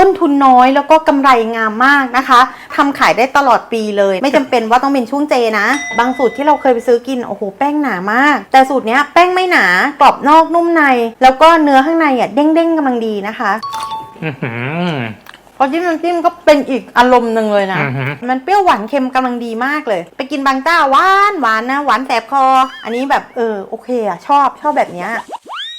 ต้นทุนน้อยแล้วก็กำไรงามมากนะคะทำขายได้ตลอดปีเลย ไม่จำเป็นว่าต้องเป็นช่วงเจนะ บางสูตรที่เราเคยไปซื้อกินโอ้โหแป้งหนามาก แต่สูตรเนี้ยแป้งไม่หนากรอบนอกนุ่มใน แล้วก็เนื้อข้างในอะเด้งๆกำลังดีนะคะอื้อหือพอจิ้มน้ำจิ้มก็เป็นอีกอารมณ์หนึ่งเลยนะอือฮึมันเปรี้ยวหวานเค็มกำลังดีมากเลย ไปกินบางเจ้าหวานหวานนะหวานแสบคอ อันนี้แบบเออโอเคอะชอบชอบแบบเนี้ย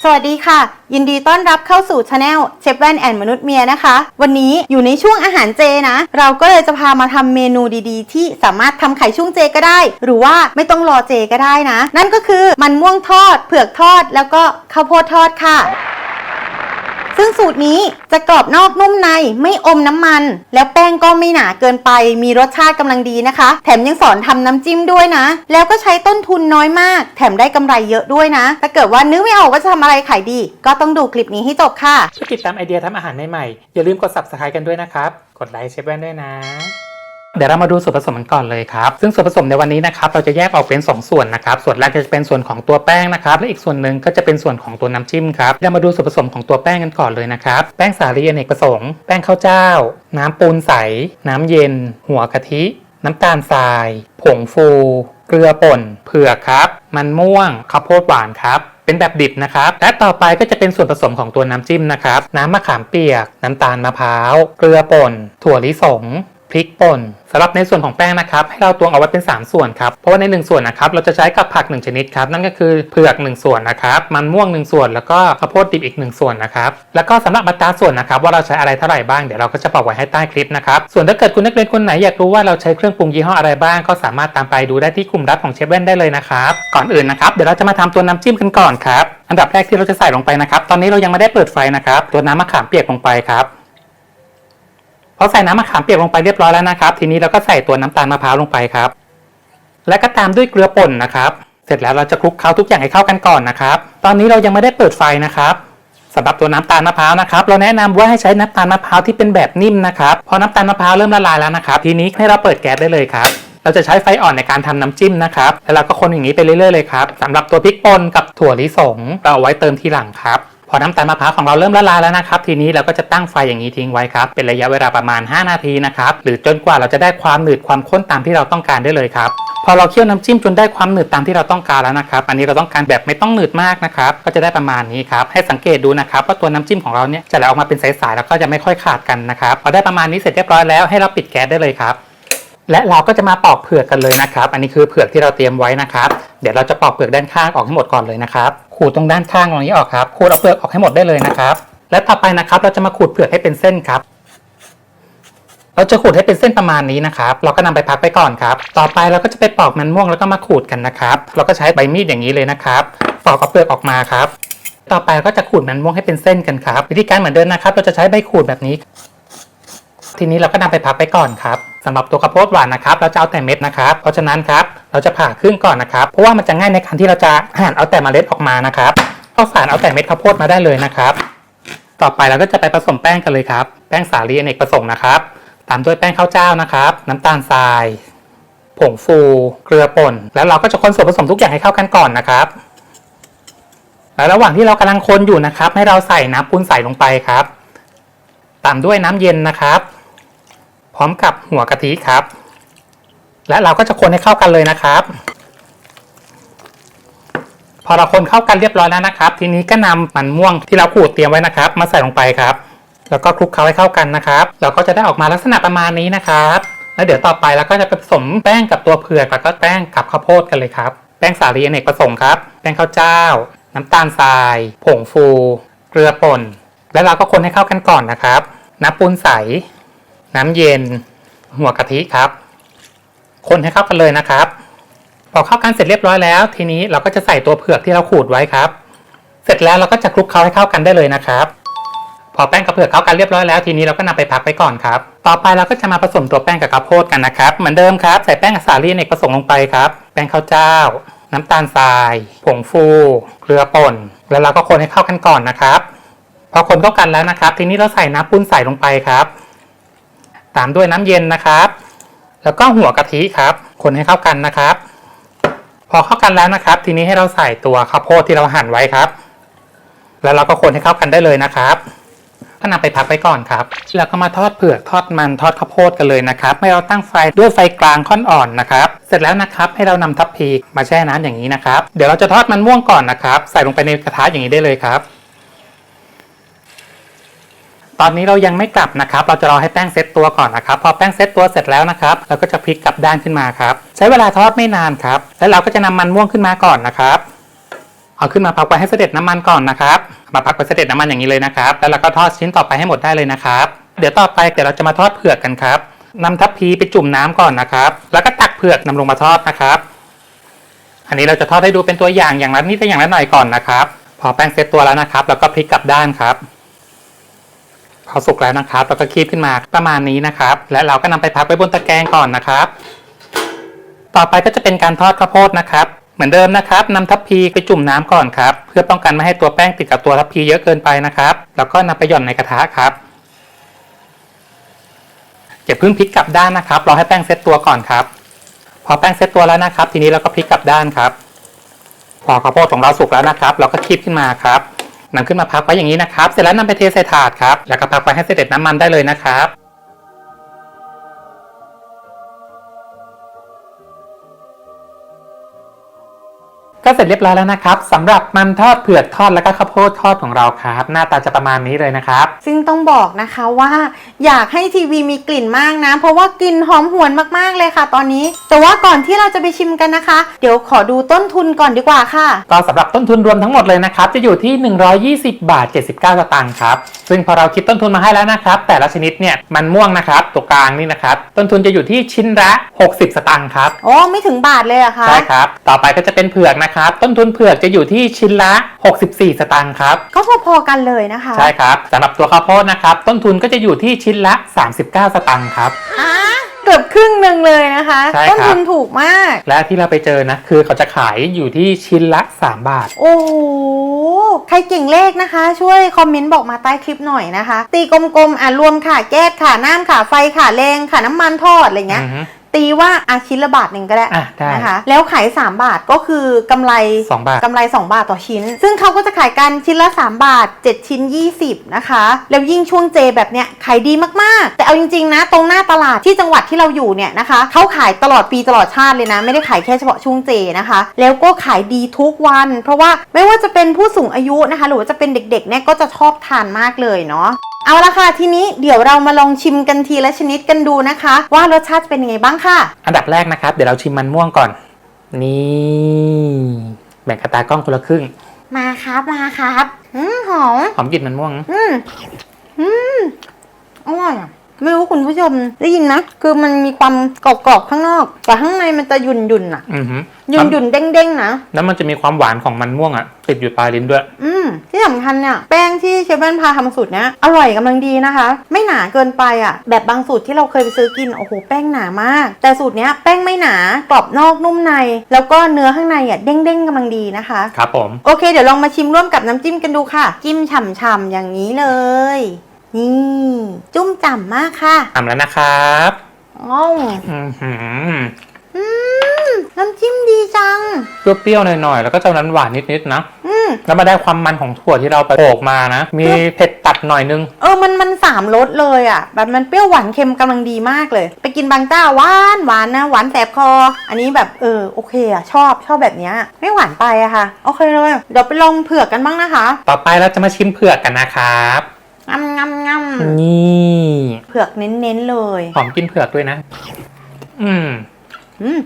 สวัสดีค่ะ ยินดีต้อนรับเข้าสู่ช anel เชฟแว่นแอนมนุษย์เมียนะคะ วันนี้อยู่ในช่วงอาหารเจนะ เราก็เลยจะพามาทำเมนูดีๆ ที่สามารถทำไข่ช่วงเจก็ได้ หรือว่าไม่ต้องรอเจก็ได้นะ นั่นก็คือมันม่วงทอด เผือกทอดแล้วก็ข้าวโพดทอดค่ะ ซึ่งสูตรนี้จะกรอบนอกนุ่มในไม่อมน้ำมัน แล้วแป้งก็ไม่หนาเกินไป มีรสชาติกำลังดีนะคะ แถมยังสอนทำน้ำจิ้มด้วยนะ แล้วก็ใช้ต้นทุนน้อยมาก แถมได้กำไรเยอะด้วยนะ ถ้าเกิดว่านึกไม่ออกว่าจะทำอะไรขายดี ก็ต้องดูคลิปนี้ให้จบค่ะเพื่อติดตามไอเดียทำอาหารใหม่ๆ อย่าลืมกด subscribe กันด้วยนะครับ กดไลค์เชฟแว่นด้วยนะ ดี๋ยวเรามาดูส่วนผสมกันก่อนเลยครับ ซึ่งส่วนผสมในวันนี้นะครับเราจะแยกออกเป็น 2 ส่วนนะครับ ส่วนแรกจะเป็นส่วนของตัวแป้งนะครับ และอีกส่วนหนึ่งก็จะเป็นส่วนของตัวน้ำจิ้มครับ เรามาดูส่วนผสมของตัวแป้งกันก่อนเลยนะครับ แป้งสาลีอเนกประสงค์ แป้งข้าวเจ้า น้ำปูนใส น้ำเย็น หัวกะทิ น้ำตาลทราย ผงฟู เกลือป่น เผือกครับ มันม่วง ข้าวโพดหวานครับเป็นแบบดิบนะครับ และต่อไปก็จะเป็นส่วนผสมของตัวน้ำจิ้มนะครับ น้ำมะขามเปียก น้ำตาลมะพร้าว เกลือป่น ถั่วลิสง พริกป่นสำหรับในส่วนของแป้งนะครับให้เราตวงเอาไว้เป็น 3 ส่วนครับเพราะว่าใน 1 ส่วนนะครับเราจะใช้กับผัก 1 ชนิดครับนั่นก็คือเผือก 1 ส่วนนะครับมันม่วง 1 ส่วน แล้วก็ข้าวโพดดิบอีก 1 ส่วนนะครับแล้วก็สำหรับอัตราส่วนนะครับว่าเราใช้อะไรเท่าไหร่บ้างเดี๋ยวเราก็จะบอกไว้ให้ใต้คลิปนะครับส่วนถ้าเกิดคุณนักเรียนคนไหนอยากรู้ว่าเราใช้เครื่องปรุงยี่ห้ออะไรบ้าง ก็สามารถตามไปดูได้ที่กลุ่มลับของเชฟเว่นได้เลยนะครับก่อนอื่นนะครับเดี๋ยวเราจะมาทำตัวน้ำจิ้มกันก่อนครับอันดับแรกที่เราจะใส่ลงไปนะครับตอนนี้เรายังไม่ได้เปิดไฟนะครับตัวน้ำมะขามเปียกลงไปครับ พอใส่น้ำมะขามเปียกลงไปเรียบร้อยแล้วนะครับ ทีนี้เราก็ใส่ตัวน้ำตาลมะพร้าวลงไปครับ และก็ตามด้วยเกลือป่นนะครับ เสร็จแล้วเราจะคลุกเคล้าทุกอย่างให้เข้ากันก่อนนะครับ ตอนนี้เรายังไม่ได้เปิดไฟนะครับสำหรับตัวน้ำตาลมะพร้าวนะครับ เราแนะนำว่าให้ใช้น้ำตาลมะพร้าวที่เป็นแบบนิ่มนะครับ พอน้ำตาลมะพร้าวเริ่มละลายแล้วนะครับ ทีนี้ให้เราเปิดแก๊สได้เลยครับ เราจะใช้ไฟอ่อนในการทำน้ำจิ้มนะครับ แล้วเราก็คนอย่างนี้ไปเรื่อยๆเลยครับสำหรับตัวพริกป่นกับถั่วลิสงเราเอาไว้เติมทีหลังครับ พอน้ำตาลมะพร้าวของเราเริ่มละลายแล้วนะครับ ทีนี้เราก็จะตั้งไฟอย่างนี้ทิ้งไว้ครับ เป็นระยะเวลาประมาณ 5 นาทีนะครับ หรือจนกว่าเราจะได้ความหนืดความข้นตามที่เราต้องการได้เลยครับ พอเราเคี่ยวน้ำจิ้มจนได้ความหนืดตามที่เราต้องการแล้วนะครับ อันนี้เราต้องการแบบไม่ต้องหนืดมากนะครับ ก็จะได้ประมาณนี้ครับ ให้สังเกตดูนะครับว่าตัวน้ำจิ้มของเราเนี่ยจะไหลออกมาเป็นสายๆแล้วก็จะไม่ค่อยขาดกันนะครับ พอได้ประมาณนี้เสร็จเรียบร้อยแล้วให้เราปิดแก๊สได้เลยครับและเราก็จะมาปอกเผือกกันเลยนะครับ อันนี้คือเผือกที่เราเตรียมไว้นะครับ เดี๋ยวเราจะปอกเปลือกด้านข้างออกให้หมดก่อนเลยนะครับขูดตรงด้านข้างตรงนี้ออกครับขูดเอาเปลือกออกให้หมดได้เลยนะครับ และต่อไปนะครับเราจะมาขูดเผือกให้เป็นเส้นครับ เราจะขูดให้เป็นเส้นประมาณนี้นะครับ เราก็นำไปพักไปก่อนครับ ต่อไปเราก็จะไปปอกมันม่วงแล้วก็มาขูดกันนะครับ เราก็ใช้ใบมีดอย่างนี้เลยนะครับปอกเอาเปลือกออกมาครับ ต่อไปเราก็จะขูดมันม่วงให้เป็นเส้นกันครับ วิธีการเหมือนเดิมนะครับ เราจะใช้ใบขูดแบบนี้ ทีนี้เราก็นำไปพักไปก่อนครับ สำหรับตัวข้าวโพดหวานนะครับเราจะเอาแต่เม็ดนะครับเพราะฉะนั้นครับเราจะผ่าครึ่งก่อนนะครับเพราะว่ามันจะง่ายในการที่เราจะหั่นเอาแต่เมล็ดออกมานะครับก็ฝานเอาแต่เม็ดข้าวโพดมาได้เลยนะครับ ต่อไปเราก็จะไปผสมแป้งกันเลยครับ แป้งสาลีอเนกประสงค์นะครับ ตามด้วยแป้งข้าวเจ้านะครับ น้ำตาลทราย ผงฟู เกลือป่น แล้วเราก็จะคนส่วนผสมทุกอย่างให้เข้ากันก่อนนะครับแล้วระหว่างที่เรากำลังคนอยู่นะครับ ให้เราใส่น้ำปูนใส่ลงไปครับ ตามด้วยน้ำเย็นนะครับ พร้อมกับหัวกะทิครับ และเราก็จะคนให้เข้ากันเลยนะครับ พอเราคนเข้ากันเรียบร้อยแล้วนะครับ ทีนี้ก็นำมันม่วงที่เราขูดเตรียมไว้นะครับ มาใส่ลงไปครับ แล้วก็คลุกเคล้าให้เข้ากันนะครับ เราก็จะได้ออกมาลักษณะประมาณนี้นะครับแล้วเดี๋ยวต่อไปเราก็จะผสมแป้งกับตัวเผือกแล้วก็แป้งกับข้าวโพดกันเลยครับแป้งสาลีอเนกประสงค์ครับ แป้งข้าวเจ้า น้ำตาลทราย ผงฟู เกลือป่น แล้วเราก็คนให้เข้ากันก่อนนะครับ น้ำปูนใส น้ำเย็น หัวกะทิครับ คนให้เข้ากันเลยนะครับพอเข้ากันเสร็จเรียบร้อยแล้ว ทีนี้เราก็จะใส่ตัวเผือกที่เราขูดไว้ครับ เสร็จแล้วเราก็จะคลุกเคล้าให้เข้ากันได้เลยนะครับ พอแป้งกับเผือกเข้ากันเรียบร้อยแล้ว ทีนี้เราก็นำไปพักไปก่อนครับ ต่อไปเราก็จะมาผสมตัวแป้งกับข้าวโพดกันนะครับ เหมือนเดิมครับ ใส่แป้งกับสาลีอเนกประสงค์ลงไปครับ แป้งข้าวเจ้า น้ำตาลทราย ผงฟู เกลือป่น แล้วเราก็คนให้เข้ากันก่อนนะครับ พอคนเข้ากันแล้วนะครับ ทีนี้เราใส่น้ำปุ้นใส่ลงไปครับ ตามด้วยน้ำเย็นนะครับ แล้วก็หัวกะทิครับ คนให้เข้ากันนะครับ พอเข้ากันแล้วนะครับ ทีนี้ให้เราใส่ตัวข้าวโพดที่เราหั่นไว้ครับ แล้วเราก็คนให้เข้ากันได้เลยนะครับก็นำไปพักไว้ก่อนครับ แล้วก็มาทอดเผือกทอดมันทอดข้าวโพดกันเลยนะครับ ให้เราตั้งไฟด้วยไฟกลางค่อนอ่อนนะครับ เสร็จแล้วนะครับให้เรานำทัพพีมาแช่น้ำอย่างนี้นะครับ เดี๋ยวเราจะทอดมันม่วงก่อนนะครับ ใส่ลงไปในกระทะอย่างนี้ได้เลยครับ ตอนนี้เรายังไม่กลับนะครับ เราจะรอให้แป้งเซตตัวก่อนนะครับ พอแป้งเซตตัวเสร็จแล้วนะครับ เราก็จะพลิกกลับด้านขึ้นมาครับ ใช้เวลาทอดไม่นานครับ แล้วเราก็จะนำมันม่วงขึ้นมาก่อนนะครับ เอาขึ้นมาพักไว้ให้เสด็จน้ำมันก่อนนะครับ มาพักไว้เสด็จน้ำมันอย่างนี้เลยนะครับ แล้วเราก็ทอดชิ้นต่อไปให้หมดได้เลยนะครับ เดี๋ยวต่อไปเดี๋ยวเราจะมาทอดเผือกกันครับนำทัพพีไปจุ่มน้ำก่อนนะครับ แล้วก็ตักเผือกนำลงมาทอดนะครับ อันนี้เราจะทอดให้ดูเป็นตัวอย่างอย่างละนิดอย่างละหน่อยก่อนนะครับ พอแป้งเซตตัวแล้วนะครับเราก็พลิกกลับด้านครับ พอสุกแล้วนะครับเราก็คีบขึ้นมาประมาณนี้นะครับ และเราก็นำไปพักไว้บนตะแกรงก่อนนะครับ ต่อไปก็จะเป็นการทอดข้าวโพดนะครับ เหมือนเดิมนะครับนำทัพพีไปจุ่มน้ำก่อนครับเพื่อป้องกันไม่ให้ตัวแป้งติดกับตัวทัพพีเยอะเกินไปนะครับแล้วก็นำไปหย่อนในกระทะครับอย่าเพิ่งพลิกกลับด้านนะครับรอให้แป้งเซตตัวก่อนครับ พอแป้งเซตตัวแล้วนะครับ ทีนี้เราก็พลิกกลับด้านครับ พอข้าวโพดของเราสุกแล้วนะครับ เราก็คีบขึ้นมาครับ นำขึ้นมาพักไว้อย่างนี้นะครับ เสร็จแล้วนำไปเทใส่ถาดครับ แล้วก็พักไว้ให้เสด็จน้ำมันได้เลยนะครับ ก็เสร็จเรียบร้อยแล้วนะครับสำหรับมันทอดเผือกทอดแล้วก็ข้าวโพดทอดของเราครับ หน้าตาจะประมาณนี้เลยนะครับ ซึ่งต้องบอกนะคะว่า อยากให้ทีวีมีกลิ่นมากนะ เพราะว่ากลิ่นหอมหวนมากๆเลยค่ะ ตอนนี้ แต่ว่าก่อนที่เราจะไปชิมกันนะคะ เดี๋ยวขอดูต้นทุนก่อนดีกว่าค่ะ ก็สำหรับต้นทุนรวมทั้งหมดเลยนะครับ จะอยู่ที่ 120 บาท 79 สตางค์ครับซึ่งพอเราคิดต้นทุนมาให้แล้วนะครับ แต่ละชนิดเนี่ยมันม่วงนะครับตัวกลางนี่นะครับต้นทุนจะอยู่ที่ชิ้นละ 60 สตางค์ครับโอ้ไม่ถึงบาทเลยอะคะใช่ครับต่อไปก็จะเป็นเผือกนะครับ ต้นทุนเผือกจะอยู่ที่ชิ้นละ 64 สตางค์ครับ ก็พอๆกันเลยนะคะใช่ครับสำหรับตัวข้าวโพดนะครับ ต้นทุนก็จะอยู่ที่ชิ้นละ 39 สตางค์ครับ อะเกือบครึ่งหนึ่งเลยนะคะ ใช่ครับ ต้นทุนถูกมาก และที่เราไปเจอนะ คือเขาจะขายอยู่ที่ชิ้นละ 3 บาท โอ้โห ใครเก่งเลขนะคะ ช่วยคอมเมนต์บอกมาใต้คลิปหน่อยนะคะ ตีกลมๆ อะรวมค่ะ แก๊สค่ะ น้ำค่ะ ไฟค่ะ แรงค่ะ น้ำมันทอดอะไรเงี้ย อือฮึ ตีว่าอาชิ้นละบาทหนึ่งก็ได้อะได้นะคะ แล้วขาย 3 บาทก็คือกำไรสองบาทกำไร 2 บาทต่อชิ้น ซึ่งเขาก็จะขายกันชิ้นละ 3 บาท 7 ชิ้น 20 นะคะ แล้วยิ่งช่วงเจแบบเนี้ยขายดีมากๆ แต่เอาจริงๆนะ ตรงหน้าตลาดที่จังหวัดที่เราอยู่เนี่ยนะคะเขาขายตลอดปีตลอดชาติเลยนะ ไม่ได้ขายแค่เฉพาะช่วงเจนะคะ แล้วก็ขายดีทุกวัน เพราะว่าไม่ว่าจะเป็นผู้สูงอายุนะคะ หรือว่าจะเป็นเด็กๆเนี่ยก็จะชอบทานมากเลยเนาะ เอาละค่ะทีนี้เดี๋ยวเรามาลองชิมกันทีละชนิดกันดูนะคะ ว่ารสชาติเป็นยังไงบ้างค่ะ อันดับแรกนะครับ เดี๋ยวเราชิมมันม่วงก่อน นี่แบ่งกระตากล้องคนละครึ่ง มาครับมาครับ อืมหอมหอมกลิ่นมันม่วง อืมอืมอร่อยอะ ไม่รู้คุณผู้ชมได้ยินนะ คือมันมีความกรอบๆข้างนอกแต่ข้างในมันจะหยุ่นหยุ่นๆอะอือฮึหยุ่นหยุ่นๆเด้งเด้งๆนะแล้วมันจะมีความหวานของมันม่วงอะติดอยู่ปลายลิ้นด้วย อืมที่สำคัญเนี่ยแป้งที่เชฟแว่นพาทำสูตรเนี้ยอร่อยกำลังดีนะคะ ไม่หนาเกินไปอะแบบบางสูตรที่เราเคยไปซื้อกินโอ้โหแป้งหนามาก แต่สูตรเนี้ยแป้งไม่หนากรอบนอกนุ่มใน แล้วก็เนื้อข้างในอะเด้งเด้งๆกำลังดีนะคะครับผมโอเคเดี๋ยวลองมาชิมร่วมกับน้ำจิ้มกันดูค่ะ จิ้มฉ่ำๆอย่างนี้เลย นี่ จุ้มจ่ำมากค่ะทำแล้วนะครับอ้าวอือหืออืมน้ำจิ้มดีจัง เปรี้ยวๆหน่อยๆแล้วก็จะนั้นหวานนิดๆนะ อืม แล้วมาได้ความมันของถั่วที่เราไปโขลกมานะ มีเผ็ดตัดหน่อยนึง เออ มัน มันสามรสเลยอะ แบบมันเปรี้ยวหวานเค็มกำลังดีมากเลย ไปกินบางเจ้าหวานหวานนะ หวานแสบคอ อันนี้แบบเออโอเคอะ ชอบชอบแบบเนี้ยไม่หวานไปอะค่ะ โอเคเลย เดี๋ยวไปลองเผือกกันบ้างนะคะ ต่อไปเราจะมาชิมเผือกกันนะครับ งำงำงนี่ำเผือกเน้นๆเลย หอมกินเผือกด้วยนะ อืม อืม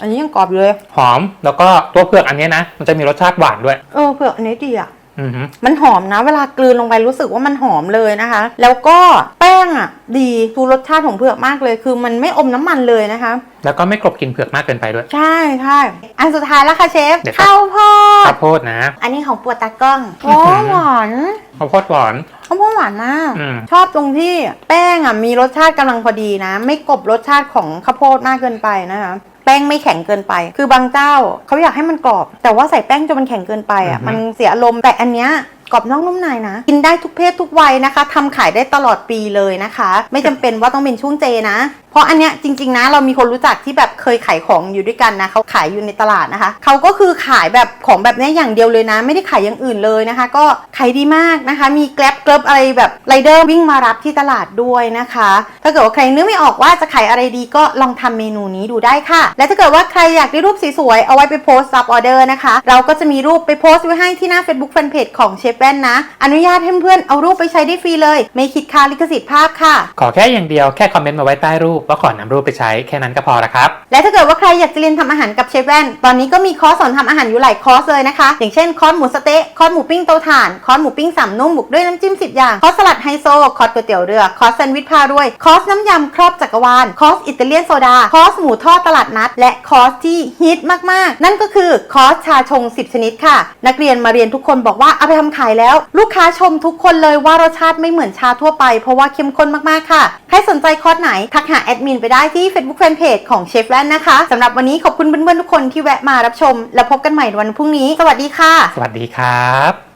อันนี้ยังกรอบอยู่เลยหอมแล้วก็ตัวเผือกอันเนี้ยนะ มันจะมีรสชาติหวานด้วย เออเผือกอันนี้ดีอะ อือหือ มันหอมนะ เวลากลืนลงไปรู้สึกว่ามันหอมเลยนะคะ แล้วก็แป้งอะ ดีดูรสชาติของเผือกมากเลย คือมันไม่อมน้ำมันเลยนะคะ แล้วก็ไม่กลบกลินเผือกมากเกินไปด้วย ใช่ใช่อันสุดท้ายแล้วค่ะเชฟเดี๋ยวครับ ข้าวโพดข้าวโพดนะ อันนี้ของปวดตากล้องอื้โอ้อหือหวานข้าวโพดหวานข้าวโพด หวานมาก อืม ชอบตรงที่แป้งอะมีรสชาติกำลังพอดีนะ ไม่กลบรสชาติของข้าวโพดมากเกินไปนะคะ แป้งไม่แข็งเกินไป คือบางเจ้าเขาอยากให้มันกรอบ แต่ว่าใส่แป้งจนมันแข็งเกินไปอะ อือฮึ มันเสียอารมณ์แต่อันเนี้ย กรอบนอกนุ่มในนะ กินได้ทุกเพศทุกวัยนะคะทำขายได้ตลอดปีเลยนะคะ ไม่จำเป็นว่าต้องเป็นช่วงเจนะ เพราะอันเนี้ยจริง ๆ นะ เรามีคนรู้จักที่แบบเคยขายของอยู่ด้วยกันนะเขาขายอยู่ในตลาดนะคะเขาก็คือขายแบบของแบบนี้อย่างเดียวเลยนะ ไม่ได้ขายอย่างอื่นเลยนะคะ ก็ขายดีมากนะคะ มีแกลบเกลบอะไรแบบไรเดอร์วิ่งมารับที่ตลาดด้วยนะคะ ถ้าเกิดว่าใครนึกไม่ออกว่าจะขายอะไรดีก็ลองทำเมนูนี้ดูได้ค่ะ และถ้าเกิดว่าใครอยากได้รูปสวยๆเอาไว้ไปโพสต์ซับออเดอร์นะคะ เราก็จะมีรูปไปโพสต์ไว้ให้ที่หน้า Facebook Fanpage ของเชฟแว่นนะ อนุญาตให้เพื่อนๆเอารูปไปใช้ได้ฟรีเลย ไม่คิดค่าลิขสิทธิ์ภาพค่ะ ขอแค่อย่างเดียวแค่คอมเมนต์มาไว้ใต้รูปว่าขอนำรูปไปใช้แค่นั้นก็พอละครับ และถ้าเกิดว่าใครอยากจะเรียนทำอาหารกับเชฟแว่น ตอนนี้ก็มีคอร์สสอนทำอาหารอยู่หลายคอร์สเลยนะคะ อย่างเช่นคอร์สหมูสะเต๊ะคอร์สหมูปิ้งเตาถ่านคอร์สหมูปิ้งสามนุ่มบุกด้วยน้ำจิ้มสิบอย่างคอร์สสลัดไฮโซคอร์สก๋วยเตี๋ยวเรือคอร์สแซนด์วิชพารวยคอร์สน้ำยำครอบจักรวาลคอร์สอิตาเลียนโซดาคอร์สหมูทอดตลาดนัด และคอร์สที่ฮิตมากๆ นั่นก็คือคอร์สชาชง 10 ชนิดค่ะ นักเรียนมาเรียนทุกคนบอกว่าเอาไปทำขายแล้ว ลูกค้าชมทุกคนเลยว่ารสชาติไม่เหมือนชาทั่วไป เพราะว่าเข้มข้นมากๆค่ะ ใครสนใจคอร์สไหน ทักหาแอดมินไปได้ที่ Facebook Fanpage ของเชฟแว่นนะคะสำหรับวันนี้ขอบคุณเพื่อนๆทุกคนที่แวะมารับชม แล้วพบกันใหม่วันพรุ่งนี้ สวัสดีค่ะ สวัสดีครับ